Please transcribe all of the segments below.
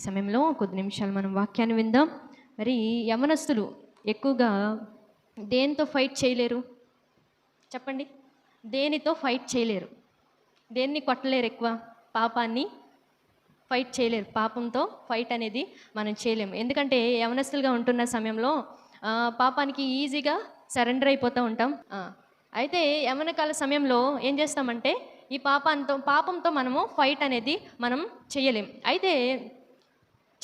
ఈ సమయంలో కొద్ది నిమిషాలు మనం వాక్యాన్ని విందాం. మరి యమనస్తులు ఎక్కువగా దేనితో ఫైట్ చేయలేరు? చెప్పండి. దేనితో ఫైట్ చేయలేరు? దేన్ని కొట్టలేరు ఎక్కువ? పాపాన్ని ఫైట్ చేయలేరు. పాపంతో ఫైట్ అనేది మనం చేయలేము. ఎందుకంటే యవనస్తులుగా ఉంటున్న సమయంలో పాపానికి ఈజీగా సరెండర్ అయిపోతూ ఉంటాం. అయితే యవన కాల సమయంలో ఏం చేస్తామంటే ఈ పాపంతో పాపంతో మనము ఫైట్ అనేది మనం చేయలేం. అయితే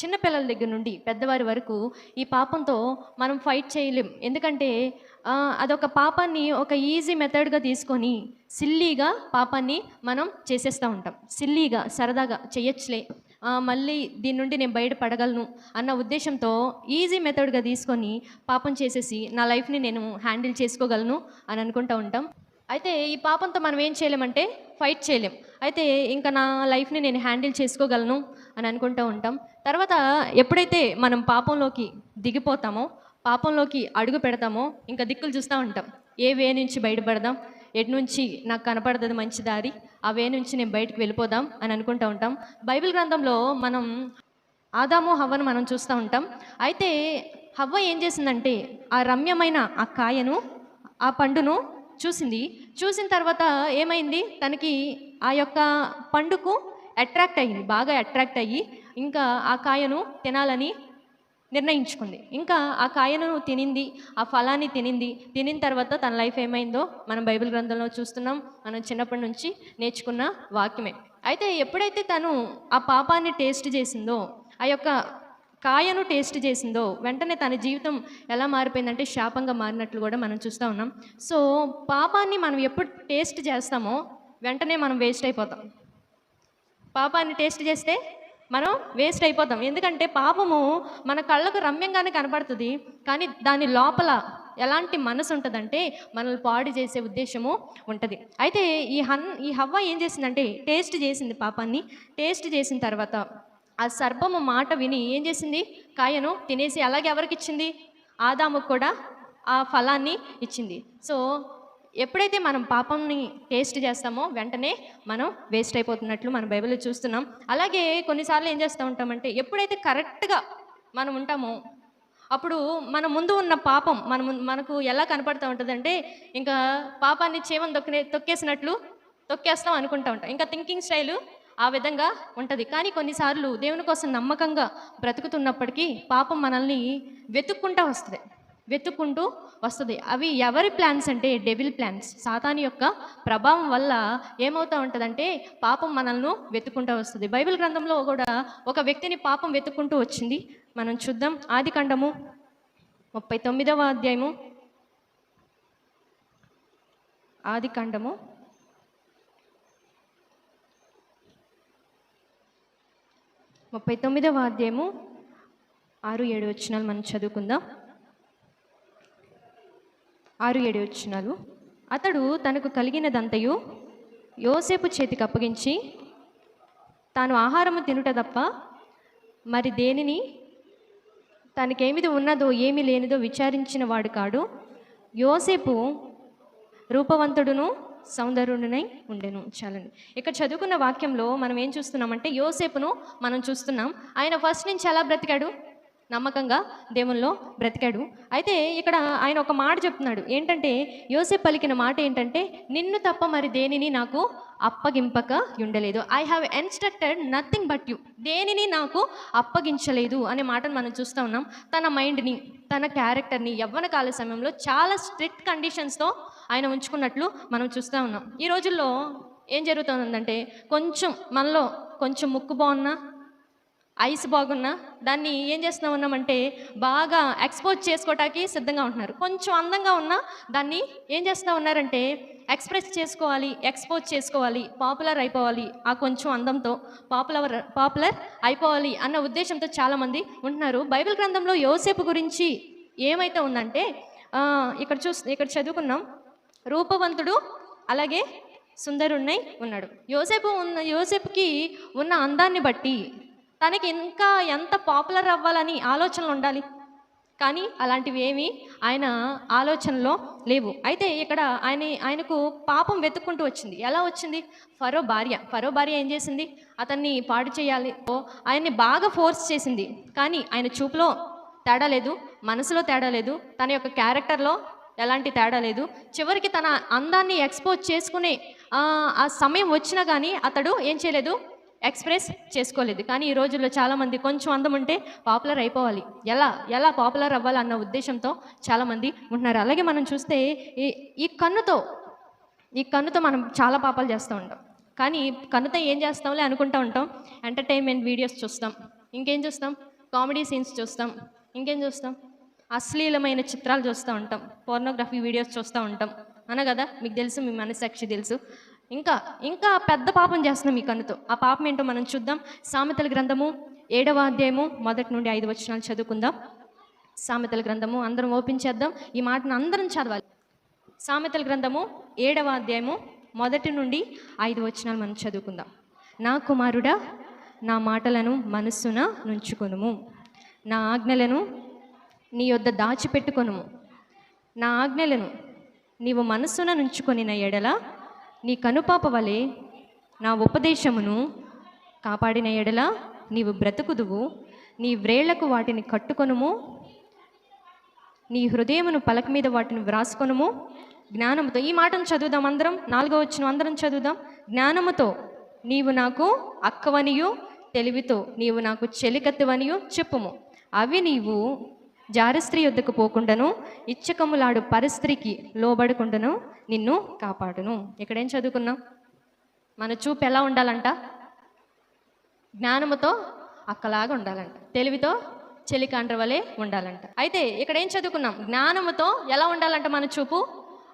చిన్నపిల్లల దగ్గర నుండి పెద్దవారి వరకు ఈ పాపంతో మనం ఫైట్ చేయలేం. ఎందుకంటే అదొక పాపాన్ని ఒక ఈజీ మెథడ్గా తీసుకొని సిల్లీగా పాపాన్ని మనం చేసేస్తూ ఉంటాం. సిల్లీగా సరదాగా చేయొచ్చులే. మళ్ళీ దీని నుండి నేను బయటపడగలను అన్న ఉద్దేశంతో ఈజీ మెథడ్గా తీసుకొని పాపం చేసేసి నా లైఫ్ని నేను హ్యాండిల్ చేసుకోగలను అని అనుకుంటూ ఉంటాం. అయితే ఈ పాపంతో మనం ఏం చేయలేమంటే ఫైట్ చేయలేం. అయితే ఇంకా నా లైఫ్ని నేను హ్యాండిల్ చేసుకోగలను అని అనుకుంటూ ఉంటాం. తర్వాత ఎప్పుడైతే మనం పాపంలోకి దిగిపోతామో పాపంలోకి అడుగు పెడతామో ఇంకా దిక్కులు చూస్తూ ఉంటాం. ఏ వే నుంచి బయటపడదాం? ఎటు నుంచి నాకు కనపడుతుంది మంచి దారి? ఆ వే నుంచి నేను బయటకు వెళ్ళిపోదాం అని అనుకుంటూ ఉంటాం. బైబిల్ గ్రంథంలో మనం ఆదాము హవ్వను మనం చూస్తూ ఉంటాం. అయితే హవ్వ ఏం చేసిందంటే ఆ రమ్యమైన ఆ కాయను ఆ పండును చూసింది. చూసిన తర్వాత ఏమైంది? తనకి ఆ యొక్క పండుకు అట్రాక్ట్ అయ్యింది బాగా అట్రాక్ట్ అయ్యి ఇంకా ఆ కాయను తినాలని నిర్ణయించుకుంది. ఇంకా ఆ కాయను తినింది ఆ ఫలాన్ని తినింది. తినిన తర్వాత తన లైఫ్ ఏమైందో మనం బైబిల్ గ్రంథంలో చూస్తున్నాం. మనం చిన్నప్పటి నుంచి నేర్చుకున్న వాక్యమే. అయితే ఎప్పుడైతే తను ఆ పాపాన్ని టేస్ట్ చేసిందో ఆ యొక్క కాయను టేస్ట్ చేసిందో వెంటనే తన జీవితం ఎలా మారిపోయిందంటే శాపంగా మారినట్లు కూడా మనం చూస్తూ ఉన్నాం. సో పాపాన్ని మనం ఎప్పుడు టేస్ట్ చేస్తామో వెంటనే మనం వేస్ట్ అయిపోతాం. పాపాన్ని టేస్ట్ చేస్తే మనం వేస్ట్ అయిపోతాం. ఎందుకంటే పాపము మన కళ్ళకు రమ్యంగానే కనపడుతుంది కానీ దాని లోపల ఎలాంటి మనసు ఉంటుందంటే మనల్ని పాడు చేసే ఉద్దేశము ఉంటుంది. అయితే ఈ హన్ ఈ హవ్వ ఏం చేసిందంటే టేస్ట్ చేసింది పాపాన్ని. టేస్ట్ చేసిన తర్వాత ఆ సర్పము మాట విని ఏం చేసింది? కాయను తినేసి అలాగే ఎవరికి ఇచ్చింది? ఆదాముకు కూడా ఆ ఫలాన్ని ఇచ్చింది. సో ఎప్పుడైతే మనం పాపంని టేస్ట్ చేస్తామో వెంటనే మనం వేస్ట్ అయిపోతున్నట్లు మన బైబిల్లో చూస్తున్నాం. అలాగే కొన్నిసార్లు ఏం చేస్తూ ఉంటామంటే ఎప్పుడైతే కరెక్ట్గా మనం ఉంటామో అప్పుడు మన ముందు ఉన్న పాపం మన మనకు ఎలా కనపడుతూ ఉంటుందంటే ఇంకా పాపాన్ని చేమని తొక్కినే తొక్కేసినట్లు తొక్కేస్తాం అనుకుంటూ ఉంటాం. ఇంకా థింకింగ్ స్టైలు ఆ విధంగా ఉంటుంది. కానీ కొన్నిసార్లు దేవుని కోసం నమ్మకంగా బ్రతుకుతున్నప్పటికీ పాపం మనల్ని వెతుక్కుంటూ వస్తుంది. వెతుక్కుంటూ వస్తుంది. అవి ఎవరి ప్లాన్స్ అంటే డెవిల్ ప్లాన్స్ సాతాని యొక్క ప్రభావం వల్ల ఏమవుతూ ఉంటుందంటే పాపం మనల్ని వెతుక్కుంటూ వస్తుంది. బైబిల్ గ్రంథంలో కూడా ఒక వ్యక్తిని పాపం వెతుక్కుంటూ వచ్చింది. మనం చూద్దాం. ఆది ఖండము ముప్పై తొమ్మిదవ అధ్యాయము. ఆది ఖండము. ముప్పై తొమ్మిదవ అధ్యాయము ఆరు ఏడు వచ్చినాలు మనం చదువుకుందాం. ఆరు ఏడు వచ్చినాలు. అతడు తనకు కలిగినదంతయు యోసేపు చేతికి అప్పగించి తాను ఆహారము తినుట తప్ప మరి దేనిని? తనకేమిది ఉన్నదో ఏమి లేనిదో విచారించిన వాడు కాడు. యోసేపు రూపవంతుడును సౌందర్యుడునై ఉండెను. చాలండి. ఇక్కడ చదువుకున్న వాక్యంలో మనం ఏం చూస్తున్నామంటే యోసేపును మనం చూస్తున్నాం. ఆయన ఫస్ట్ నుంచి ఎలా బ్రతికాడు? నమ్మకంగా దేవుల్లో బ్రతికాడు. అయితే ఇక్కడ ఆయన ఒక మాట చెప్తున్నాడు. ఏంటంటే యోసేపు పలికిన మాట ఏంటంటే నిన్ను తప్ప మరి దేనిని నాకు అప్పగింపక ఉండలేదు I have instructed nothing but you దేనిని నాకు అప్పగించలేదు అనే మాటను మనం చూస్తూ ఉన్నాం. తన మైండ్ని తన క్యారెక్టర్ని యవ్వన కాల సమయంలో చాలా స్ట్రిక్ట్ కండిషన్స్తో ఆయన ఉంచుకున్నట్లు మనం చూస్తూ ఉన్నాం. ఈ రోజుల్లో ఏం జరుగుతుందంటే కొంచెం మనలో కొంచెం ముక్కు బాగున్నా ఐస్ బాగున్నా దాన్ని ఏం చేస్తున్నాం ఉన్నామంటే బాగా ఎక్స్పోజ్ చేసుకోవటానికి సిద్ధంగా ఉంటున్నారు. కొంచెం అందంగా ఉన్నా దాన్ని ఏం చేస్తూ ఉన్నారంటే ఎక్స్ప్రెస్ చేసుకోవాలి ఎక్స్పోజ్ చేసుకోవాలి పాపులర్ అయిపోవాలి ఆ కొంచెం అందంతో పాపులర్ పాపులర్ అయిపోవాలి అన్న ఉద్దేశంతో చాలామంది ఉంటున్నారు. బైబిల్ గ్రంథంలో యోసేపు గురించి ఏమైతే ఉందంటే ఇక్కడ చూ ఇక్కడ చదువుకున్నాం. రూపవంతుడు అలాగే సుందరుణ్ణై ఉన్నాడు. యోసేపు ఉన్న యోసేపుకి ఉన్న అందాన్ని బట్టి తనకి ఇంకా ఎంత పాపులర్ అవ్వాలని ఆలోచనలు ఉండాలి. కానీ అలాంటివి ఏమీ ఆయన ఆలోచనలో లేవు. అయితే ఇక్కడ ఆయన ఆయనకు పాపం వెతుక్కుంటూ వచ్చింది. ఎలా వచ్చింది? ఫరో భార్య. ఫరో భార్య ఏం చేసింది? అతన్ని పాడు చేయాలి. ఓ, ఆయన్ని బాగా ఫోర్స్ చేసింది. కానీ ఆయన చూపులో తేడా లేదు మనసులో తేడా లేదు తన యొక్క క్యారెక్టర్లో ఎలాంటి తేడా లేదు. చివరికి తన అందాన్ని ఎక్స్పోజ్ చేసుకునే ఆ, ఆ సమయం వచ్చినా కానీ అతడు ఏం చేయలేదు ఎక్స్ప్రెస్ చేసుకోలేదు. కానీ ఈ రోజుల్లో చాలామంది కొంచెం అందం ఉంటే పాపులర్ అయిపోవాలి. ఎలా? ఎలా పాపులర్ అవ్వాలి అన్న ఉద్దేశంతో చాలామంది ఉంటున్నారు. అలాగే మనం చూస్తే ఈ ఈ కన్నుతో ఈ కన్నుతో మనం చాలా పాపాలు చేస్తూ ఉంటాం. కానీ కన్నుతో ఏం చేస్తాంలే అనుకుంటూ ఉంటాం. ఎంటర్టైన్మెంట్ వీడియోస్ చూస్తాం. ఇంకేం చూస్తాం? కామెడీ సీన్స్ చూస్తాం. ఇంకేం చూస్తాం? అశ్లీలమైన చిత్రాలు చూస్తూ ఉంటాం. పోర్నోగ్రఫీ వీడియోస్ చూస్తూ ఉంటాం. అన కదా? మీకు తెలుసు మీ మనసాక్షి తెలుసు. ఇంకా ఇంకా పెద్ద పాపం చేస్తున్నాం ఈ కన్నుతో. ఆ పాపం ఏంటో మనం చూద్దాం. సామెతల గ్రంథము ఏడవ అధ్యాయము మొదటి నుండి ఐదు వచనాలు చదువుకుందాం. సామెతల గ్రంథము అందరం ఓపెన్ చేద్దాం. ఈ మాటను అందరం చదవాలి. సామెతల గ్రంథము ఏడవ అధ్యాయము మొదటి నుండి ఐదు వచనాలు మనం చదువుకుందాం. నా కుమారుడా నా మాటలను మనస్సున నుంచుకొనుము. నా ఆజ్ఞలను నీ యొద్ద దాచిపెట్టుకొనుము. నా ఆజ్ఞలను నీవు మనస్సున నుంచుకొనిన ఎడల నీ కనుపాప వలె నా ఉపదేశమును కాపాడిన ఎడల నీవు బ్రతుకుదువు. నీ వ్రేళ్ళకు వాటిని కట్టుకొనుము. నీ హృదయమును పలక మీద వాటిని వ్రాసుకొనుము. జ్ఞానముతో ఈ మాటను చదువుదాం అందరం. నాలుగో వచ్చిన అందరం చదువుదాం. జ్ఞానముతో నీవు నాకు అక్కవనియు తెలివితో నీవు నాకు చెలికత్తువనియు చెప్పుము. అవి నీవు జారస్త్రీ యొద్దకు పోకుండాను ఇచ్చకములాడు పరిస్త్రీకి లోబడకుండాను నిన్ను కాపాడును. ఇక్కడేం చదువుకున్నాం? మన చూపు ఎలా ఉండాలంట? జ్ఞానముతో అక్కలాగా ఉండాలంట. తెలివితో చెలికాండ్ర వలె ఉండాలంట. అయితే ఇక్కడ ఏం చదువుకున్నాం? జ్ఞానముతో ఎలా ఉండాలంట మన చూపు?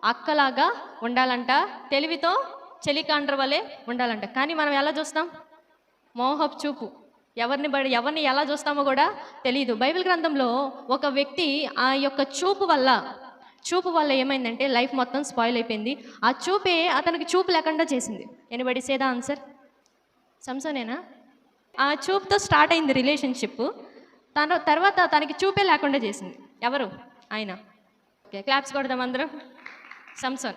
అక్కలాగా ఉండాలంట. తెలివితో చెలికాండ్ర వలె ఉండాలంట. కానీ మనం ఎలా చూస్తాం? మోహపు చూపు. ఎవరిని బడి ఎవరిని ఎలా చూస్తామో కూడా తెలియదు బైబిల్ గ్రంథంలో ఒక వ్యక్తి ఆ యొక్క చూపు వల్ల చూపు వల్ల ఏమైందంటే లైఫ్ మొత్తం స్పాయిల్ అయిపోయింది. ఆ చూపే అతనికి చూపు లేకుండా చేసింది. ఎనిబడి సేదా ఆన్సర్? సంసోనేనా? ఆ చూపుతో స్టార్ట్ అయింది రిలేషన్షిప్. తన తర్వాత తనకి చూపే లేకుండా చేసింది. ఎవరు? ఆయన. ఓకే క్లాప్స్ కొడదాం అందరం. సంసోన్.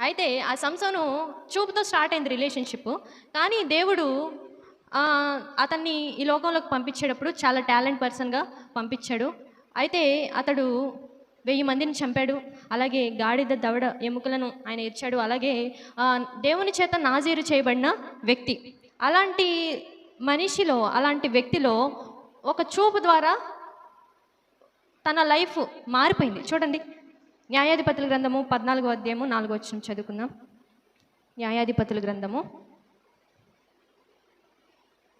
అయితే ఆ సంసోను చూపుతో స్టార్ట్ అయింది రిలేషన్షిప్. కానీ దేవుడు అతన్ని ఈ లోకంలోకి పంపించేటప్పుడు చాలా టాలెంట్ పర్సన్గా పంపించాడు. అయితే అతడు వెయ్యి మందిని చంపాడు. అలాగే గాడిద దవడ ఎముకలను ఆయన ఇచ్చాడు అలాగే దేవుని చేత నాజీరు చేయబడిన వ్యక్తి. అలాంటి మనిషిలో అలాంటి వ్యక్తిలో ఒక చూపు ద్వారా తన లైఫ్ మారిపోయింది. చూడండి. న్యాయాధిపతుల గ్రంథము పద్నాలుగో అధ్యాయము నాలుగో వచ్చిన చదువుకుందాం. న్యాయాధిపతుల గ్రంథము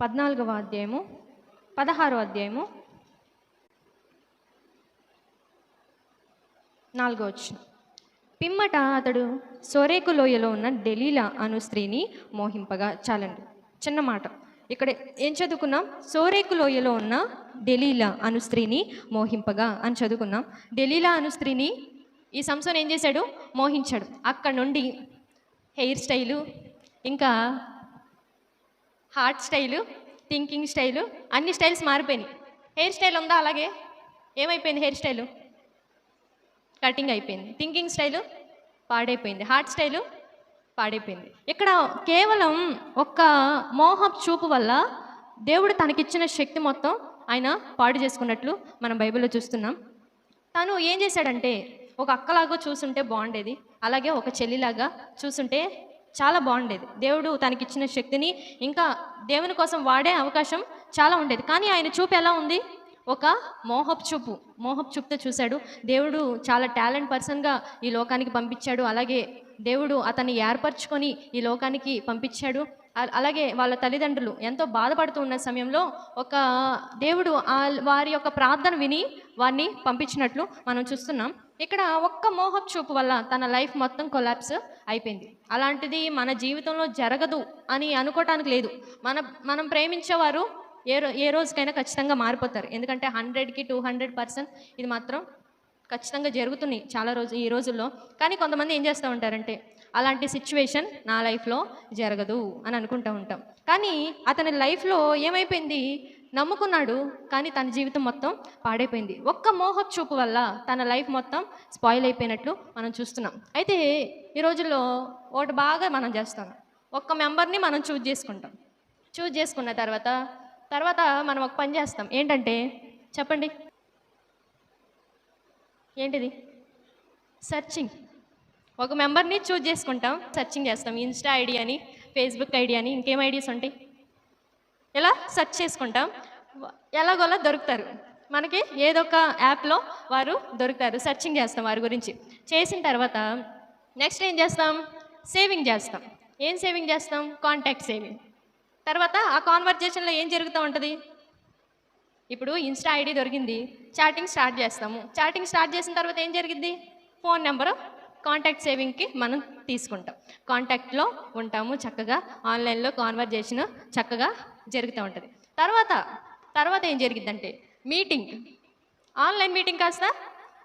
పద్నాలుగవ అధ్యాయము పదహారో అధ్యాయము నాలుగో వచ్చిన పిమ్మట అతడు సోరేకు లోయలో ఉన్న డెలీలా అను స్త్రీని మోహింపగా చాలండి. చిన్న మాట. ఇక్కడ ఏం చదువుకున్నాం? సోరేకు లోయలో ఉన్న డెలీలా అను స్త్రీని మోహింపగా అని చదువుకున్నాం. డెలీలా అను స్త్రీని ఈ సంసోన్ ఏం చేశాడు? మోహించాడు. అక్కడ నుండి హెయిర్ స్టైలు ఇంకా హార్ట్ స్టైలు థింకింగ్ స్టైలు అన్ని స్టైల్స్ మారిపోయినాయి. హెయిర్ స్టైల్ ఉందా? అలాగే. ఏమైపోయింది హెయిర్ స్టైలు కటింగ్ అయిపోయింది. థింకింగ్ స్టైలు పాడైపోయింది. హార్ట్ స్టైలు పాడైపోయింది. ఇక్కడ కేవలం ఒక్క మోహప్ చూపు వల్ల దేవుడు తనకిచ్చిన శక్తి మొత్తం ఆయన పాడు చేసుకున్నట్లు మనం బైబిల్లో చూస్తున్నాం. తను ఏం చేశాడంటే ఒక అక్కలాగా చూసుంటే బాగుండేది. అలాగే ఒక చెల్లిలాగా చూసుంటే చాలా బాగుండేది. దేవుడు తనకిచ్చిన శక్తిని ఇంకా దేవుని కోసం వాడే అవకాశం చాలా ఉండేది. కానీ ఆయన చూపు ఎలా ఉంది? ఒక మోహప్ చూపు. మోహప్ చూపుతో చూశాడు. దేవుడు చాలా టాలెంట్ పర్సన్గా ఈ లోకానికి పంపించాడు. అలాగే దేవుడు అతన్ని ఏర్పరచుకొని ఈ లోకానికి పంపించాడు. అలాగే వాళ్ళ తల్లిదండ్రులు ఎంతో బాధపడుతూ ఉన్న సమయంలో ఒక దేవుడు వారి యొక్క ప్రార్థన విని వారిని పంపించినట్లు మనం చూస్తున్నాం. ఇక్కడ ఒక్క మోహం చూపు వల్ల తన లైఫ్ మొత్తం కొలాప్స్ అయిపోయింది. అలాంటిది మన జీవితంలో జరగదు అని అనుకోవటానికి లేదు. మన మనం ప్రేమించేవారు ఏ రో ఏ రోజుకైనా ఖచ్చితంగా మారిపోతారు. ఎందుకంటే హండ్రెడ్కి టూ హండ్రెడ్ పర్సెంట్ ఇది మాత్రం ఖచ్చితంగా జరుగుతున్నాయి చాలా రోజు ఈ రోజుల్లో. కానీ కొంతమంది ఏం చేస్తూ ఉంటారంటే అలాంటి సిచ్యువేషన్ నా లైఫ్లో జరగదు అని అనుకుంటూ ఉంటాం. కానీ అతని లైఫ్లో ఏమైపోయింది? నమ్ముకున్నాడు కానీ తన జీవితం మొత్తం పాడైపోయింది. ఒక్క మోహపు చూపు వల్ల తన లైఫ్ మొత్తం స్పాయిల్ అయిపోయినట్లు మనం చూస్తున్నాం. అయితే ఈ రోజుల్లో ఒకటి బాగా మనం చేస్తాం. ఒక్క మెంబర్ని మనం చూజ్ చేసుకుంటాం. చూజ్ చేసుకున్న తర్వాత తర్వాత మనం ఒక పని చేస్తాం. ఏంటంటే చెప్పండి. ఏంటిది? సర్చింగ్. ఒక మెంబర్ని చూజ్ చేసుకుంటాం సర్చింగ్ చేస్తాం. ఇన్స్టా ఐడి అని ఫేస్బుక్ ఐడి అని ఇంకేం ఐడియాస్ ఉంటాయి? ఇలా సెర్చ్ చేసుకుంటాం? ఎలాగోలా దొరుకుతారు. మనకి ఏదో ఒక యాప్లో వారు దొరుకుతారు సెర్చింగ్ చేస్తాం వారి గురించి. చేసిన తర్వాత నెక్స్ట్ ఏం చేస్తాం? సేవింగ్ చేస్తాం. ఏం సేవింగ్ చేస్తాం? Contact saving. తర్వాత ఆ కాన్వర్జేషన్లో ఏం జరుగుతూ ఉంటుంది? ఇప్పుడు ఇన్స్టా ఐడి దొరికింది చాటింగ్ స్టార్ట్ చేస్తాము. చాటింగ్ స్టార్ట్ చేసిన తర్వాత ఏం జరిగింది ఫోన్ నెంబరు కాంటాక్ట్ సేవింగ్కి మనం తీసుకుంటాం. కాంటాక్ట్లో ఉంటాము చక్కగా ఆన్లైన్లో కాన్వర్జేషన్ చక్కగా జరుగుతూ ఉంటుంది. తర్వాత తర్వాత ఏం జరిగిద్దంటే మీటింగ్. ఆన్లైన్ మీటింగ్ కాస్త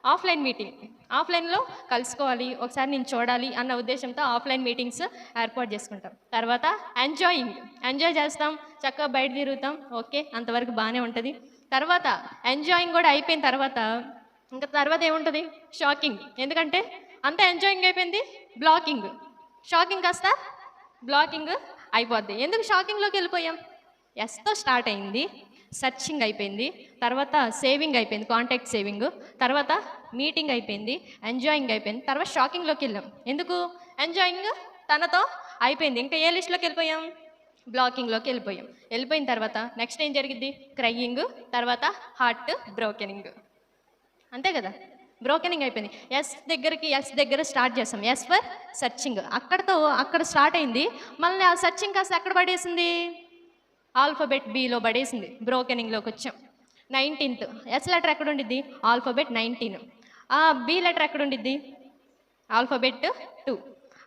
ఆఫ్లైన్ మీటింగ్. ఆఫ్లైన్లో కలుసుకోవాలి ఒకసారి నేను చూడాలి అన్న ఉద్దేశంతో ఆఫ్లైన్ మీటింగ్స్ ఏర్పాటు చేసుకుంటాం. తర్వాత ఎంజాయింగ్. ఎంజాయ్ చేస్తాం చక్కగా బయట తిరుగుతాం ఓకే అంతవరకు బాగానే ఉంటుంది. తర్వాత ఎంజాయింగ్ కూడా అయిపోయిన తర్వాత ఇంకా తర్వాత ఏముంటుంది? షాకింగ్. ఎందుకంటే అంత ఎంజాయింగ్ అయిపోయింది బ్లాకింగ్. షాకింగ్ కాస్త బ్లాకింగ్ అయిపోద్ది. ఎందుకు షాకింగ్లోకి వెళ్ళిపోయాం? ఎస్తో స్టార్ట్ అయింది సర్చింగ్ అయిపోయింది తర్వాత సేవింగ్ అయిపోయింది కాంటాక్ట్ సేవింగ్ తర్వాత మీటింగ్ అయిపోయింది ఎంజాయింగ్ అయిపోయింది. తర్వాత షాకింగ్లోకి వెళ్ళాం. ఎందుకు? ఎంజాయింగ్ తనతో అయిపోయింది. ఇంకా ఏ లిస్ట్లోకి వెళ్ళిపోయాం? బ్లాకింగ్లోకి వెళ్ళిపోయాం. వెళ్ళిపోయిన తర్వాత నెక్స్ట్ ఏం జరిగింది క్రయింగ్ తర్వాత హార్ట్ బ్రోకెనింగ్ అంతే కదా? బ్రోకెనింగ్ అయిపోయింది. ఎస్ దగ్గరికి ఎస్ దగ్గర స్టార్ట్ చేస్తాం ఎస్ ఫర్ సర్చింగ్ అక్కడతో అక్కడ స్టార్ట్ అయింది. మళ్ళీ ఆ సర్చింగ్ కాస్త ఎక్కడ పడేసింది? ఆల్ఫబెట్ బిలో పడేసింది. బ్రోకెనింగ్లోకి వచ్చాం. నైన్టీన్త్ ఎస్ లెటర్ ఎక్కడ ఉండిద్ది ఆల్ఫబెట్ నైన్టీన్ బి లెటర్ ఎక్కడ ఉండిద్ది ఆల్ఫబెట్ టూ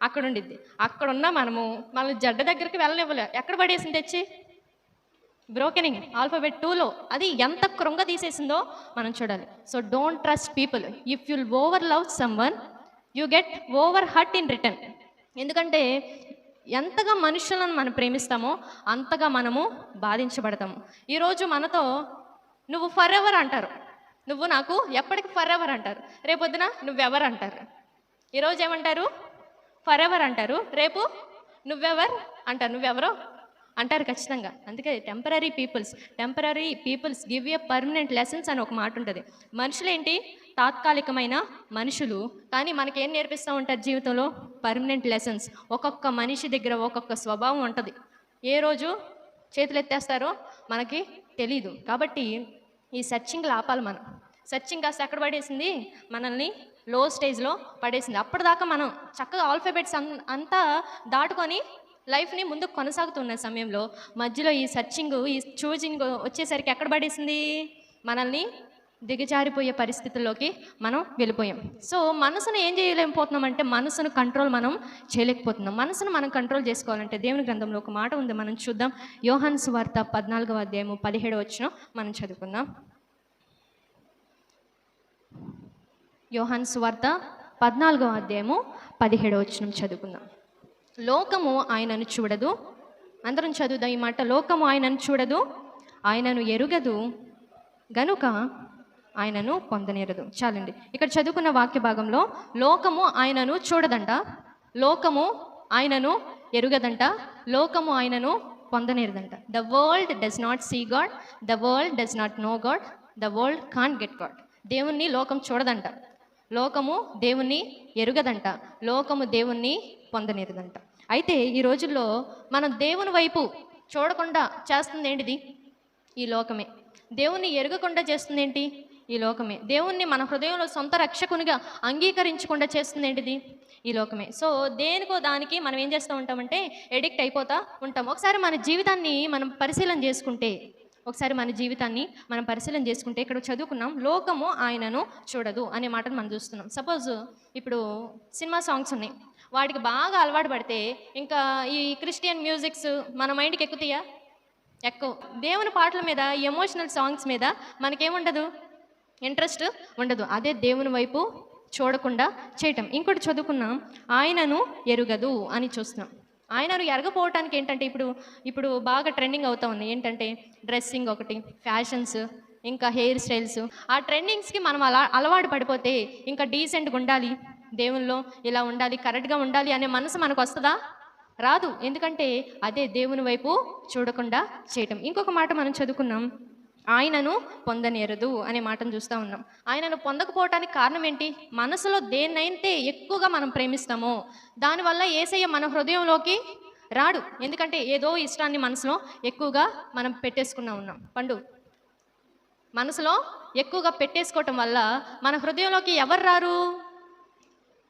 అక్కడ ఉండిద్ది అక్కడ ఉన్న మనము మళ్ళీ జడ్డ దగ్గరికి వెళ్ళనివ్వలే. ఎక్కడ పడేసింది తెచ్చి బ్రోకెనింగ్ ఆల్ఫాబెట్ టూలో అది ఎంత కృంగ తీసేసిందో మనం చూడాలి. So don't trust people if you'll over love someone you get over hurt in return ఎందుకంటే ఎంతగా మనుషులను మనం ప్రేమిస్తామో అంతగా మనము బాధించబడతాము. ఈరోజు మనతో నువ్వు ఫర్ ఎవర్ అంటారు. నువ్వు నాకు ఎప్పటికి ఫర్ ఎవర్ అంటారు. రేపొద్దున నువ్వెవరు అంటారు? ఈరోజు ఏమంటారు? ఫర్ ఎవర్ అంటారు. రేపు నువ్వెవర్ అంటారు? నువ్వెవరో అంటారు ఖచ్చితంగా. అందుకే temporary peoples temporary peoples give a permanent lessons అని ఒక మాట ఉంటుంది. మనుషులేంటి? తాత్కాలికమైన మనుషులు. కానీ మనకేం నేర్పిస్తూ ఉంటారు జీవితంలో? పర్మనెంట్ లెసన్స్ ఒక్కొక్క మనిషి దగ్గర ఒక్కొక్క స్వభావం ఉంటుంది. ఏ రోజు చేతులు ఎత్తేస్తారో మనకి తెలీదు. కాబట్టి ఈ సర్చింగ్లు ఆపాలి మనం. సర్చింగ్ కాస్త ఎక్కడ పడేసింది? మనల్ని లో స్టేజ్లో పడేసింది. అప్పటిదాకా మనం చక్కగా ఆల్ఫాబెట్స్ అన్ అంతా దాటుకొని లైఫ్ని ముందుకు కొనసాగుతున్న సమయంలో మధ్యలో ఈ సర్చింగ్ ఈ చూజింగ్ వచ్చేసరికి ఎక్కడ పడేసింది? మనల్ని దిగజారిపోయే పరిస్థితుల్లోకి మనం వెళ్ళిపోయాం. సో మనసును ఏం చేయలేకపోతున్నామంటే మనసును కంట్రోల్ మనం చేయలేకపోతున్నాం. మనసును మనం కంట్రోల్ చేసుకోవాలంటే దేవుని గ్రంథంలో ఒక మాట ఉంది. మనం చూద్దాం. యోహాన్ సువార్త పద్నాలుగవ అధ్యాయము పదిహేడు వచ్చిన మనం చదువుకుందాం. యోహాన్ సువార్త పద్నాలుగవ అధ్యాయము పదిహేడవ వచనం చదువుకుందాం. లోకము ఆయనను చూడదు. అందరం చదువుదాం ఈ మాట. లోకము ఆయనను చూడదు. ఆయనను ఎరుగదు. గనుక ఆయనను పొందనేరదు. చాలండి. ఇక్కడ చదువుకున్న వాక్య భాగంలో లోకము ఆయనను చూడదంట లోకము ఆయనను ఎరుగదంట లోకము ఆయనను పొందనేరదంట. The world does not see God the world does not know God the world can get God దేవుణ్ణి లోకం చూడదంట లోకము దేవుణ్ణి ఎరుగదంట లోకము దేవుణ్ణి పొందనేరదంట. అయితే ఈ రోజుల్లో మనం దేవుని వైపు చూడకుండా చేస్తుంది ఏంటిది ఈ లోకమే. దేవుణ్ణి ఎరగకుండా చేస్తుంది ఏంటి ఈ లోకమే. దేవుణ్ణి మన హృదయంలో సొంత రక్షకునిగా అంగీకరించకుండా చేస్తుంది ఏంటిది? ఈ లోకమే. సో దేనికో దానికి మనం ఏం చేస్తూ ఉంటామంటే ఎడిక్ట్ అయిపోతా ఉంటాం. ఒకసారి మన జీవితాన్ని మనం పరిశీలన చేసుకుంటే ఒకసారి మన జీవితాన్ని మనం పరిశీలన చేసుకుంటే ఇక్కడ చదువుకున్నాం లోకము ఆయనను చూడదు అనే మాటను మనం చూస్తున్నాం. సపోజ్ ఇప్పుడు సినిమా సాంగ్స్ ఉన్నాయి. వాటికి బాగా అలవాటు పడితే ఇంకా ఈ క్రిస్టియన్ మ్యూజిక్స్ మన మైండ్కి ఎక్కుతాయా ఎక్కువ. దేవుని పాటల మీద ఎమోషనల్ సాంగ్స్ మీద మనకేముండదు ఇంట్రెస్ట్ ఉండదు. అదే దేవుని వైపు చూడకుండా చేయటం. ఇంకోటి చదువుకున్నాం ఆయనను ఎరుగదు అని చూస్తున్నాం. ఆయనను ఎరగపోవటానికి ఏంటంటే ఇప్పుడు ఇప్పుడు బాగా ట్రెండింగ్ అవుతా ఉంది. ఏంటంటే డ్రెస్సింగ్ ఒకటి ఫ్యాషన్స్ ఇంకా హెయిర్ స్టైల్స్. ఆ ట్రెండింగ్స్కి మనం అలా అలవాటు పడిపోతే ఇంకా డీసెంట్గా ఉండాలి. దేవుల్లో ఇలా ఉండాలి కరెక్ట్గా ఉండాలి అనే మనసు మనకు వస్తుందా? రాదు. ఎందుకంటే అదే దేవుని వైపు చూడకుండా చేయటం. ఇంకొక మాట మనం చదువుకున్నాం ఆయనను పొందనేరదు అనే మాటను చూస్తూ ఉన్నాం. ఆయనను పొందకపోవటానికి కారణం ఏంటి? మనసులో దేన్నైతే ఎక్కువగా మనం ప్రేమిస్తామో దానివల్ల ఏసయ్య మన హృదయంలోకి రాడు. ఎందుకంటే ఏదో ఇష్టాన్ని మనసులో ఎక్కువగా మనం పెట్టేసుకున్నా ఉన్నాం. పండు మనసులో ఎక్కువగా పెట్టేసుకోవటం వల్ల మన హృదయంలోకి ఎవరు రారు?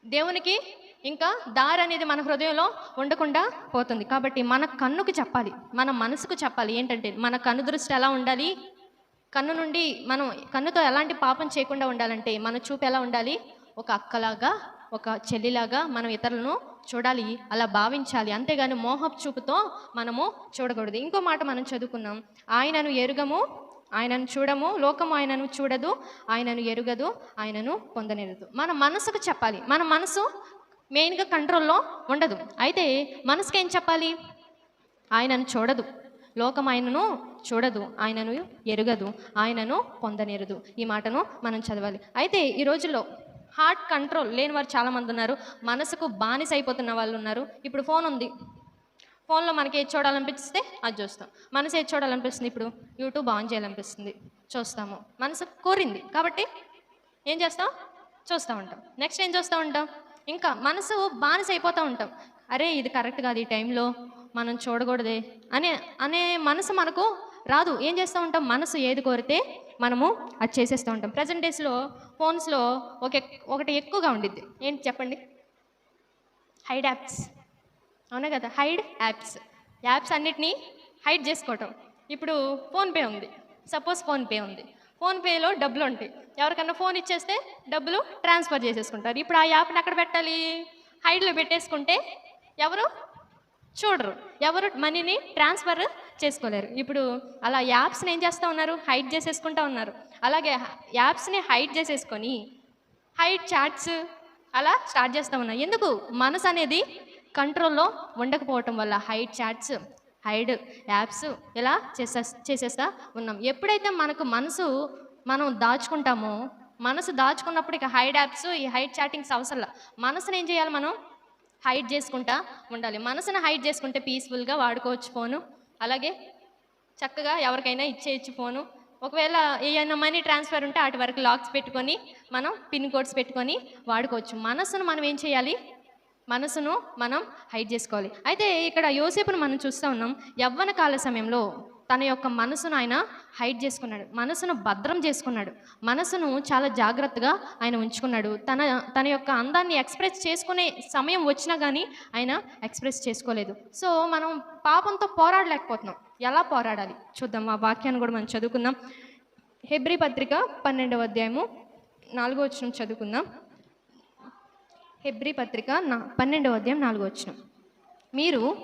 దేవునికి ఇంకా దారి అనేది మన హృదయంలో ఉండకుండా పోతుంది. కాబట్టి మన కన్నుకు చెప్పాలి. మన మనసుకు చెప్పాలి. ఏంటంటే మన కన్ను దృష్టి ఎలా ఉండాలి? కన్ను నుండి మనం కన్నుతో ఎలాంటి పాపం చేయకుండా ఉండాలంటే మన చూపు ఎలా ఉండాలి? ఒక అక్కలాగా ఒక చెల్లిలాగా మనం ఇతరులను చూడాలి అలా భావించాలి. అంతేగాని మోహపు చూపుతో మనము చూడకూడదు. ఇంకో మాట మనం చదువుకున్నాం ఆయనను ఎరుగము ఆయనను చూడము. లోకము ఆయనను చూడదు ఆయనను ఎరుగదు ఆయనను పొందనేరదు మన మనసుకు చెప్పాలి. మన మనసు మెయిన్గా కంట్రోల్లో ఉండదు. అయితే మనసుకేం ఏం చెప్పాలి? ఆయనను చూడదు. లోకం ఆయనను చూడదు ఆయనను ఎరుగదు ఆయనను పొందనేరదు. ఈ మాటను మనం చదవాలి. అయితే ఈ రోజుల్లో హార్ట్ కంట్రోల్ లేని వారు చాలామంది ఉన్నారు. మనసుకు బానిస అయిపోతున్న వాళ్ళు ఉన్నారు. ఇప్పుడు ఫోన్ ఉంది. ఫోన్లో మనకి ఏది చూడాలనిపిస్తే అది చూస్తాం. మనసు ఏది చూడాలనిపిస్తుంది ఇప్పుడు? యూట్యూబ్ ఆన్ చేయాలనిపిస్తుంది. చూస్తాము. మనసు కోరింది కాబట్టి ఏం చేస్తాం? చూస్తూ ఉంటాం. నెక్స్ట్ ఏం చూస్తూ ఉంటాం? ఇంకా మనసు బానిస అయిపోతూ ఉంటాం. అరే ఇది కరెక్ట్ కాదు ఈ టైంలో. మనం చూడకూడదే అనే అనే మనసు మనకు రాదు. ఏం చేస్తూ ఉంటాం? మనసు ఏది కోరితే మనము అది చేసేస్తూ ఉంటాం. ప్రజెంట్ డేస్లో ఫోన్స్లో ఒక ఒకటి ఎక్కువగా ఉండిద్ది. ఏంటి చెప్పండి? హైడ్ యాప్స్ అవునా కదా? హైడ్ యాప్స్ యాప్స్ అన్నిటినీ హైడ్ చేసుకోవటం. ఇప్పుడు ఫోన్పే ఉంది. సపోజ్ ఫోన్పే ఉంది. ఫోన్పేలో డబ్బులు ఉంటాయి. ఎవరికన్నా ఫోన్ ఇచ్చేస్తే డబ్బులు ట్రాన్స్ఫర్ చేసేసుకుంటారు. ఇప్పుడు ఆ యాప్ని ఎక్కడ పెట్టాలి? హైడ్లో పెట్టేసుకుంటే ఎవరు? చూడరు. ఎవరు మనీని ట్రాన్స్ఫర్ చేసుకోలేరు. ఇప్పుడు అలా యాప్స్ని ఏం చేస్తూ ఉన్నారు? హైడ్ చేసేసుకుంటూ ఉన్నారు. అలాగే యాప్స్ని హైడ్ చేసేసుకొని హైడ్ చాట్స్ అలా స్టార్ట్ చేస్తూ ఉన్నాం ఎందుకు? మనసు అనేది కంట్రోల్లో ఉండకపోవటం వల్ల హైడ్ చాట్స్ హైడ్ యాప్స్ ఇలా చేసే చేసేస్తా ఉన్నాం. ఎప్పుడైతే మనకు మనసు మనం దాచుకుంటామో మనసు దాచుకున్నప్పుడు ఇక హైడ్ యాప్స్ ఈ హైడ్ చాటింగ్స్ అవసరం మనసుని ఏం చేయాలి మనం? హైడ్ చేసుకుంటా ఉండాలి. మనసును హైడ్ చేసుకుంటే పీస్ఫుల్గా వాడుకోవచ్చు ఫోను. అలాగే చక్కగా ఎవరికైనా ఇచ్చేయచ్చు ఫోను. ఒకవేళ ఏమైనా మనీ ట్రాన్స్ఫర్ ఉంటే అటు వరకు లాక్స్ పెట్టుకొని మనం పిన్ కోడ్స్ పెట్టుకొని వాడుకోవచ్చు. మనసును మనం ఏం చేయాలి? మనసును మనం హైడ్ చేసుకోవాలి. అయితే ఇక్కడ యోసేపును మనం చూస్తూ ఉన్నాం. యవ్వన కాల సమయంలో తన యొక్క మనసును ఆయన హైడ్ చేసుకున్నాడు. మనసును భద్రం చేసుకున్నాడు. మనసును చాలా జాగ్రత్తగా ఆయన ఉంచుకున్నాడు. తన తన యొక్క అందాన్ని ఎక్స్ప్రెస్ చేసుకునే సమయం వచ్చినా కానీ ఆయన ఎక్స్ప్రెస్ చేసుకోలేదు. సో మనం పాపంతో పోరాడలేకపోతున్నాం. ఎలా పోరాడాలి? చూద్దాం. ఆ వాక్యాన్ని కూడా మనం చదువుకుందాం. హెబ్రి పత్రిక పన్నెండవ అధ్యాయము నాలుగో వచ్చిన చదువుకుందాం. హెబ్రి పత్రిక నా పన్నెండవ అధ్యాయం నాలుగో వచ్చిన మీరు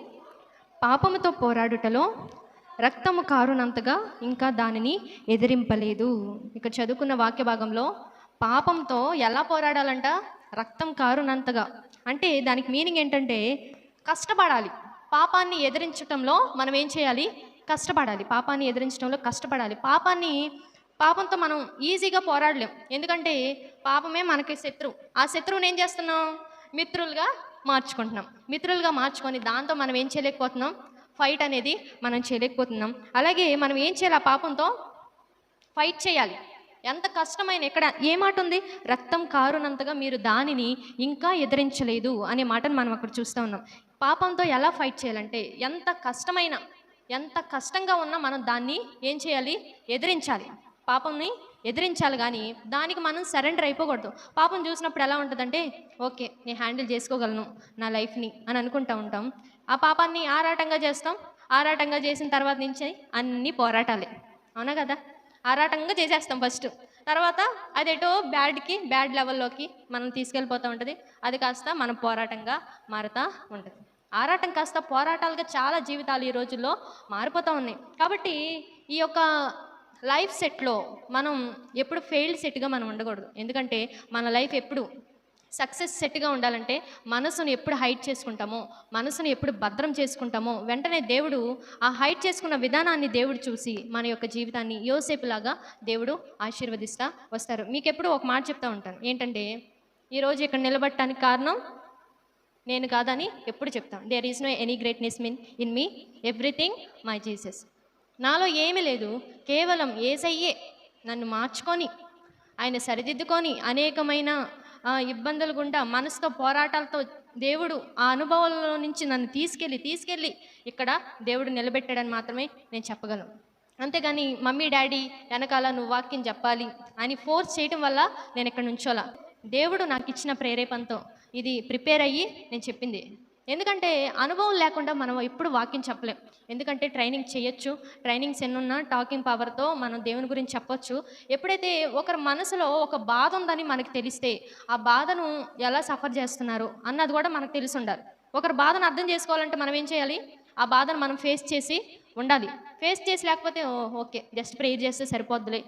పాపముతో పోరాడుటలో రక్తము కారునంతగా ఇంకా దానిని ఎదిరింపలేదు. ఇక్కడ చదువుకున్న వాక్య భాగంలో పాపంతో ఎలా పోరాడాలంట? రక్తం కారునంతగా. అంటే దానికి మీనింగ్ ఏంటంటే కష్టపడాలి. పాపాన్ని ఎదిరించటంలో మనం ఏం చేయాలి? కష్టపడాలి. పాపాన్ని ఎదిరించడంలో కష్టపడాలి. పాపాన్ని పాపంతో మనం ఈజీగా పోరాడలేం. ఎందుకంటే పాపమే మనకి శత్రువు ఆ శత్రువుని ఏం చేస్తున్నాం? మిత్రులుగా మార్చుకుంటున్నాం. మిత్రులుగా మార్చుకొని దాంతో మనం ఏం చేయలేకపోతున్నాం? ఫైట్ అనేది మనం చేయలేకపోతున్నాం. అలాగే మనం ఏం చేయాలి ఆ పాపంతో? ఫైట్ చేయాలి. ఎంత కష్టమైన ఎక్కడ ఏ మాట ఉంది? రక్తం కారునంతగా మీరు దానిని ఇంకా ఎదిరించలేదు అనే మాటను మనం అక్కడ చూస్తూ ఉన్నాం. పాపంతో ఎలా ఫైట్ చేయాలంటే ఎంత కష్టమైన ఎంత కష్టంగా ఉన్నా మనం దాన్ని ఏం చేయాలి? ఎదిరించాలి. పాపంని ఎదిరించాలి కానీ దానికి మనం సరెండర్ అయిపోకూడదు. పాపం చూసినప్పుడు ఎలా ఉంటుందంటే ఓకే నేను హ్యాండిల్ చేసుకోగలను నా లైఫ్ని అని అనుకుంటా ఉంటాం. ఆ పాపాన్ని ఆరాటంగా చేస్తాం. ఆరాటంగా చేసిన తర్వాత నుంచి అన్ని పోరాటాలే. అవునా కదా? ఆరాటంగా చేసేస్తాం ఫస్ట్ తర్వాత అదేటో బ్యాడ్కి బ్యాడ్ లెవెల్లోకి మనం తీసుకెళ్ళిపోతూ ఉంటుంది. అది కాస్త మనం పోరాటంగా మారుతూ ఉంటుంది. ఆరాటం కాస్త పోరాటాలుగా చాలా జీవితాలు ఈ రోజుల్లో మారిపోతూ ఉన్నాయి. కాబట్టి ఈ యొక్క లైఫ్ సెట్లో మనం ఎప్పుడు ఫెయిల్డ్ సెట్గా మనం ఉండకూడదు. ఎందుకంటే మన లైఫ్ ఎప్పుడు సక్సెస్ సెట్గా ఉండాలంటే మనసును ఎప్పుడు హైట్ చేసుకుంటామో మనసును ఎప్పుడు భద్రం చేసుకుంటామో వెంటనే దేవుడు ఆ హైట్ చేసుకున్న విధానాన్ని దేవుడు చూసి మన యొక్క జీవితాన్ని యోసేపులాగా దేవుడు ఆశీర్వదిస్తా వస్తారు. మీకు ఎప్పుడు ఒక మాట చెప్తా ఉంటాను. ఏంటంటే ఈరోజు ఇక్కడ నిలబడటానికి కారణం నేను కాదని ఎప్పుడు చెప్తాను there is no any greatness mean in me everything my Jesus నాలో ఏమీ లేదు. కేవలం ఏసయ్యే నన్ను మార్చుకొని ఆయన సరిదిద్దుకొని అనేకమైన ఇబ్బందులు గుండా మనసుతో పోరాటాలతో దేవుడు ఆ అనుభవంలో నుంచి నన్ను తీసుకెళ్ళి తీసుకెళ్ళి ఇక్కడ దేవుడు నిలబెట్టాడని మాత్రమే నేను చెప్పగలను. అంతేగాని మమ్మీ డాడీ వెనకాల నువ్వు వాక్యం చెప్పాలి అని ఫోర్స్ చేయటం వల్ల నేను ఇక్కడ నుంచోలా. దేవుడు నాకు ఇచ్చిన ప్రేరేపణతో ఇది ప్రిపేర్ అయ్యి నేను చెప్పింది. ఎందుకంటే అనుభవం లేకుండా మనం ఎప్పుడు వాక్యం చెప్పలేం. ఎందుకంటే ట్రైనింగ్ చేయొచ్చు. ట్రైనింగ్స్ ఎన్నున్నా టాకింగ్ పవర్తో మనం దేవుని గురించి చెప్పొచ్చు. ఎప్పుడైతే ఒకరి మనసులో ఒక బాధ ఉందని మనకు తెలిస్తే ఆ బాధను ఎలా సఫర్ చేస్తున్నారు అన్నది కూడా మనకు తెలిసి ఉండాలి. ఒకరి బాధను అర్థం చేసుకోవాలంటే మనం ఏం చేయాలి? ఆ బాధను మనం ఫేస్ చేసి ఉండాలి. ఫేస్ చేసి లేకపోతే ఓకే జస్ట్ ప్రేయర్ చేస్తే సరిపోద్దులే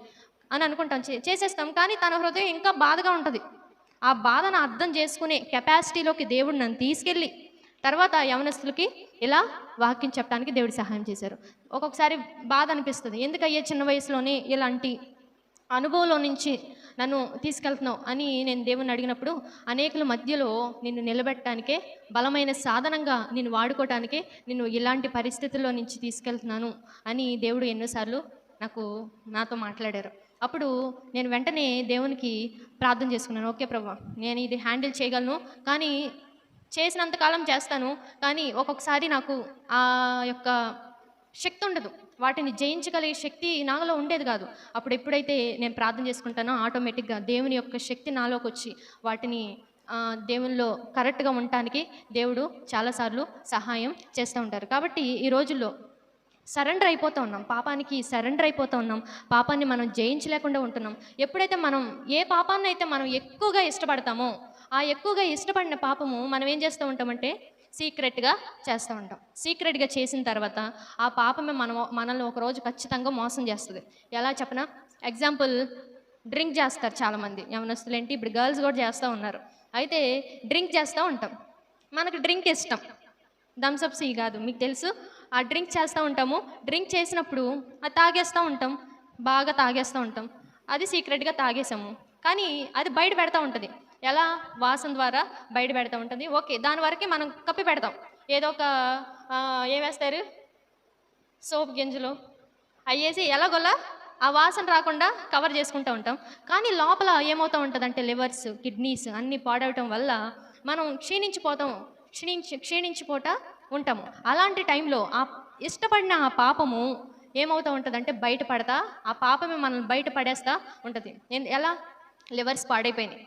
అని అనుకుంటాం. చే- చేసేస్తాం. కానీ తన హృదయం ఇంకా బాధగా ఉంటుంది. ఆ బాధను అర్థం చేసుకునే కెపాసిటీలోకి దేవుడు నన్ను తీసుకెళ్ళి తర్వాత యవనస్తులకి ఇలా వాక్యం చెప్పడానికి దేవుడు సహాయం చేశారు. ఒక్కొక్కసారి బాధ అనిపిస్తుంది. ఎందుకయ్యే చిన్న వయసులోనే ఇలాంటి అనుభవంలో నుంచి నన్ను తీసుకెళ్తున్నావు అని నేను దేవుని అడిగినప్పుడు అనేకుల మధ్యలో నిన్ను నిలబెట్టడానికే బలమైన సాధనంగా నేను వాడుకోవటానికే నిన్ను ఇలాంటి పరిస్థితుల్లో నుంచి తీసుకెళ్తున్నాను అని దేవుడు ఎన్నోసార్లు నాకు నాతో మాట్లాడారు. అప్పుడు నేను వెంటనే దేవునికి ప్రార్థన చేసుకున్నాను. ఓకే ప్రభా నేను ఇది హ్యాండిల్ చేయగలను కానీ చేసినంతకాలం చేస్తాను కానీ ఒక్కొక్కసారి నాకు ఆ యొక్క శక్తి ఉండదు. వాటిని జయించగలిగే శక్తి నాలో ఉండేది కాదు. అప్పుడు ఎప్పుడైతే నేను ప్రార్థన చేసుకుంటానో ఆటోమేటిక్గా దేవుని యొక్క శక్తి నాలోకి వచ్చి వాటిని దేవుల్లో దేవునిలో కరెక్ట్గా ఉండటానికి దేవుడు చాలాసార్లు సహాయం చేస్తూ ఉంటారు. కాబట్టి ఈ రోజుల్లో సరెండర్ అయిపోతూ ఉన్నాం. పాపానికి సరెండర్ అయిపోతూ ఉన్నాం. పాపాన్ని మనం జయించలేకుండా ఉంటున్నాం. ఎప్పుడైతే మనం ఏ పాపాన్ని అయితే మనం ఎక్కువగా ఇష్టపడతామో ఆ ఎక్కువగా ఇష్టపడిన పాపము మనం ఏం చేస్తూ ఉంటామంటే సీక్రెట్గా చేస్తూ ఉంటాం. సీక్రెట్గా చేసిన తర్వాత ఆ పాపమే మనం మనల్ని ఒకరోజు ఖచ్చితంగా మోసం చేస్తుంది. ఎలా చెప్పనా? ఎగ్జాంపుల్ డ్రింక్ చేస్తారు చాలామంది. యవనస్తులు ఏంటి ఇప్పుడు గర్ల్స్ కూడా చేస్తూ ఉన్నారు. అయితే డ్రింక్ చేస్తూ ఉంటాం. మనకు డ్రింక్ ఇష్టం. థమ్స్అప్ సీ కాదు. మీకు తెలుసు? ఆ డ్రింక్ చేస్తూ ఉంటాము. డ్రింక్ చేసినప్పుడు అది తాగేస్తూ ఉంటాం. బాగా తాగేస్తూ ఉంటాం. అది సీక్రెట్గా తాగేసాము. కానీ అది బయట పెడతా ఉంటుంది. ఎలా? వాసన ద్వారా బయట పెడతా ఉంటుంది. ఓకే దాని వరకే మనం కప్పి పెడతాం. ఏదో ఒక ఏమేస్తారు సోప్ గింజలు. అయ్యేసి ఎలాగోలా ఆ వాసన రాకుండా కవర్ చేసుకుంటూ ఉంటాం. కానీ లోపల ఏమవుతూ ఉంటుందంటే లివర్స్ కిడ్నీస్ అన్నీ పాడవటం వల్ల మనం క్షీణించిపోతాం క్షీణించి క్షీణించిపోట ఉంటాము. అలాంటి టైంలో ఆ ఇష్టపడిన ఆ పాపము ఏమవుతూ ఉంటుందంటే బయటపడతా ఆ పాపమే మనల్ని బయట పడేస్తా ఉంటుంది. ఎలా? లివర్స్ పాడైపోయినాయి.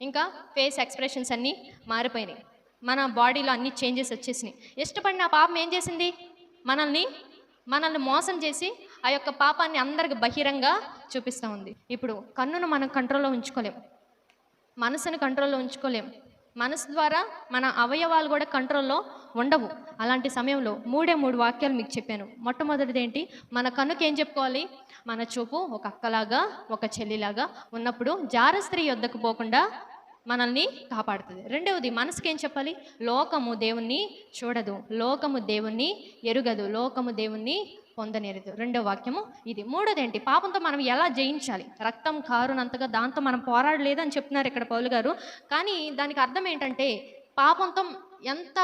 ఇంకా ఫేస్ ఎక్స్ప్రెషన్స్ అన్నీ మారిపోయినాయి. మన బాడీలో అన్ని చేంజెస్ వచ్చేసినాయి. ఇష్టపడిన ఆ పాపం ఏం చేసింది? మనల్ని మనల్ని మోసం చేసి ఆ యొక్క పాపాన్ని అందరికి బహిరంగ చూపిస్తూ ఉంది. ఇప్పుడు కన్నును మనం కంట్రోల్లో ఉంచుకోలేం. మనసును కంట్రోల్లో ఉంచుకోలేం. మనసు ద్వారా మన అవయవాలు కూడా కంట్రోల్లో ఉండవు. అలాంటి సమయంలో మూడే మూడు వాక్యాలు మీకు చెప్పాను. మొట్టమొదటిది ఏంటి? మన కన్నుకి ఏం చెప్పుకోవాలి? మన చూపు ఒక అక్కలాగా ఒక చెల్లిలాగా ఉన్నప్పుడు జార స్త్రీ యొద్దకు పోకుండా మనల్ని కాపాడుతుంది. రెండవది మనసుకి ఏం చెప్పాలి? లోకము దేవుణ్ణి చూడదు. లోకము దేవుణ్ణి ఎరుగదు. లోకము దేవుణ్ణి పొందనేరదు రెండో వాక్యము ఇది. మూడోది ఏంటి పాపంతో మనం ఎలా జయించాలి? రక్తం కారునంతగా దాంతో మనం పోరాడలేదని చెప్తున్నారు ఇక్కడ పౌలు గారు. కానీ దానికి అర్థం ఏంటంటే పాపంతో ఎంత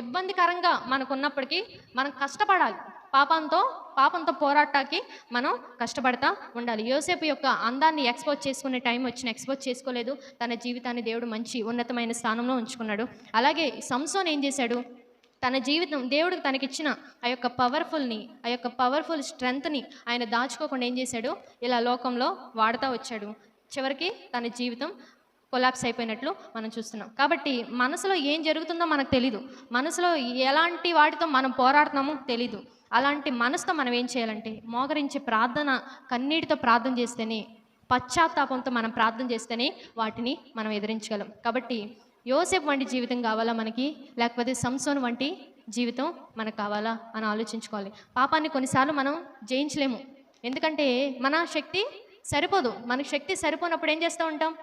ఇబ్బందికరంగా మనకు ఉన్నప్పటికీ మనం కష్టపడాలి. పాపంతో పాపంతో పోరాటానికి మనం కష్టపడతా ఉండాలి. యోసేపు యొక్క అందాన్ని ఎక్స్పోజ్ చేసుకునే టైం వచ్చిన ఎక్స్పోజ్ చేసుకోలేదు. తన జీవితాన్ని దేవుడు మంచి ఉన్నతమైన స్థానంలో ఉంచుకున్నాడు. అలాగే సంసోన్ ఏం చేశాడు? తన జీవితం దేవుడు తనకిచ్చిన ఆ యొక్క పవర్ఫుల్ని ఆ యొక్క పవర్ఫుల్ స్ట్రెంగ్త్ని ఆయన దాచుకోకుండా ఏం చేశాడు? ఇలా లోకంలో వాడుతూ వచ్చాడు. చివరికి తన జీవితం కొలాప్స్ అయిపోయినట్లు మనం చూస్తున్నాం. కాబట్టి మనసులో ఏం జరుగుతుందో మనకు తెలీదు. మనసులో ఎలాంటి వాటితో మనం పోరాడుతున్నామో తెలీదు. అలాంటి మనసుతో మనం ఏం చేయాలంటే మోకరించి ప్రార్థన కన్నీటితో ప్రార్థన చేస్తేనే పశ్చాత్తాపంతో మనం ప్రార్థన చేస్తేనే వాటిని మనం ఎదిరించగలం. కాబట్టి యోసేపు వంటి జీవితం కావాలా మనకి? లేకపోతే సంసోన్ వంటి జీవితం మనకు కావాలా అని ఆలోచించుకోవాలి. పాపాన్ని కొన్నిసార్లు మనం జయించలేము. ఎందుకంటే మన శక్తి సరిపోదు. మనకి శక్తి సరిపోనప్పుడు ఏం చేస్తూ ఉంటాం?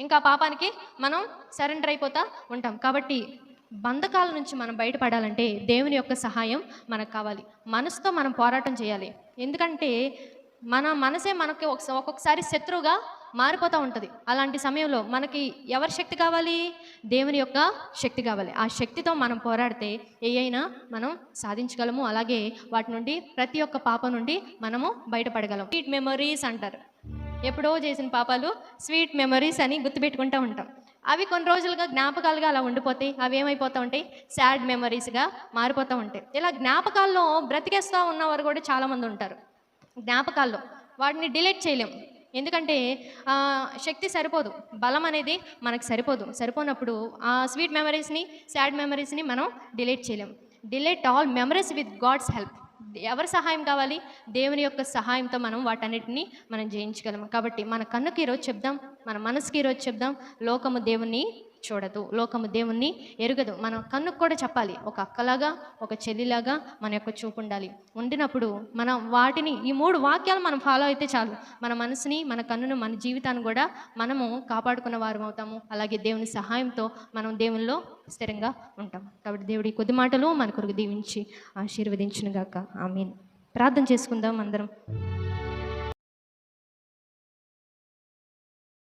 ఇంకా పాపానికి మనం సరెండర్ అయిపోతూ ఉంటాం. కాబట్టి బంధకాల నుంచి మనం బయటపడాలంటే దేవుని యొక్క సహాయం మనకు కావాలి. మనసుతో మనం పోరాటం చేయాలి. ఎందుకంటే మన మనసే మనకి ఒకస- ఒక్కొక్కసారి శత్రువుగా మారిపోతూ ఉంటుంది. అలాంటి సమయంలో మనకి ఎవరి శక్తి కావాలి? దేవుని యొక్క శక్తి కావాలి. ఆ శక్తితో మనం పోరాడితే ఏ అయినా మనం సాధించగలము. అలాగే వాటి నుండి ప్రతి ఒక్క పాప నుండి మనము బయటపడగలం. స్వీట్ మెమరీస్ అంటారు. ఎప్పుడో చేసిన పాపాలు స్వీట్ మెమరీస్ అని గుర్తుపెట్టుకుంటూ ఉంటాం. అవి కొన్ని రోజులుగా జ్ఞాపకాలుగా అలా ఉండిపోతాయి. అవి ఏమైపోతూ ఉంటాయి? సాడ్ మెమరీస్గా మారిపోతూ ఉంటాయి. ఇలా జ్ఞాపకాల్లో బ్రతికేస్తూ ఉన్నవారు కూడా చాలామంది ఉంటారు. జ్ఞాపకాల్లో వాటిని డిలీట్ చేయలేం. ఎందుకంటే శక్తి సరిపోదు. బలం అనేది మనకు సరిపోదు. సరిపోనప్పుడు ఆ స్వీట్ మెమరీస్ని సాడ్ మెమరీస్ని మనం డిలీట్ చేయలేం. Delete all memories with God's help. ఎవరి సహాయం కావాలి? దేవుని యొక్క సహాయంతో మనం వాటన్నిటిని మనం జయించగలము. కాబట్టి మన కన్నుకి ఈరోజు చెప్దాం మన మనసుకి ఈరోజు చెప్దాం లోకము దేవుణ్ణి చూడదు. లోకము దేవుణ్ణి ఎరుగదు. మన కన్నుకు కూడా చెప్పాలి. ఒక అక్కలాగా ఒక చెల్లిలాగా మన యొక్క చూపు ఉండాలి. ఉండినప్పుడు మనం వాటిని ఈ మూడు వాక్యాలు మనం ఫాలో అయితే చాలు. మన మనసుని మన కన్నును మన జీవితాన్ని కూడా మనము కాపాడుకున్న వారం అవుతాము. అలాగే దేవుని సహాయంతో మనం దేవునిలో స్థిరంగా ఉంటాం కాబట్టి దేవుడి కొద్ది మాటలు మన కొరకు దీవించి ఆశీర్వదించినగాక. ఆమె ప్రార్థన చేసుకుందాం అందరం.